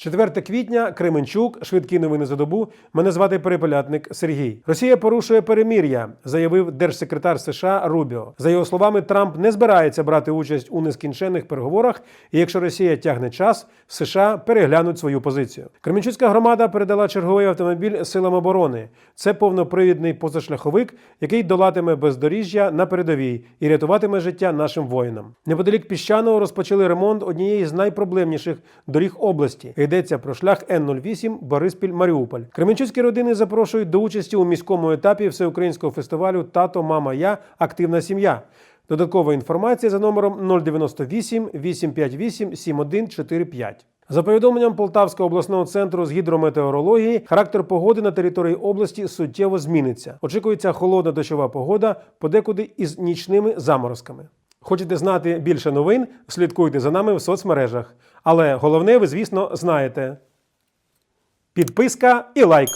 4 квітня, Кременчук, швидкі новини за добу. Мене звати перепелятник Сергій. Росія порушує перемір'я, заявив держсекретар США Рубіо. За його словами, Трамп не збирається брати участь у нескінченних переговорах. І якщо Росія тягне час, США переглянуть свою позицію. Кременчуцька громада передала черговий автомобіль силам оборони. Це повнопривідний позашляховик, який долатиме бездоріжжя на передовій і рятуватиме життя нашим воїнам. Неподалік піщаного розпочали ремонт однієї з найпроблемніших доріг області. Йдеться про шлях Н-08 Бориспіль Маріуполь. Кременчуцькі родини запрошують до участі у міському етапі всеукраїнського фестивалю Тато, мама, я активна сім'я. Додаткова інформація за номером 098 858 7145. За повідомленням Полтавського обласного центру з гідрометеорології, характер погоди на території області суттєво зміниться. Очікується холодна дощова погода, подекуди із нічними заморозками. Хочете знати більше новин? Слідкуйте за нами в соцмережах. Але головне, ви, звісно, знаєте. Підписка і лайк.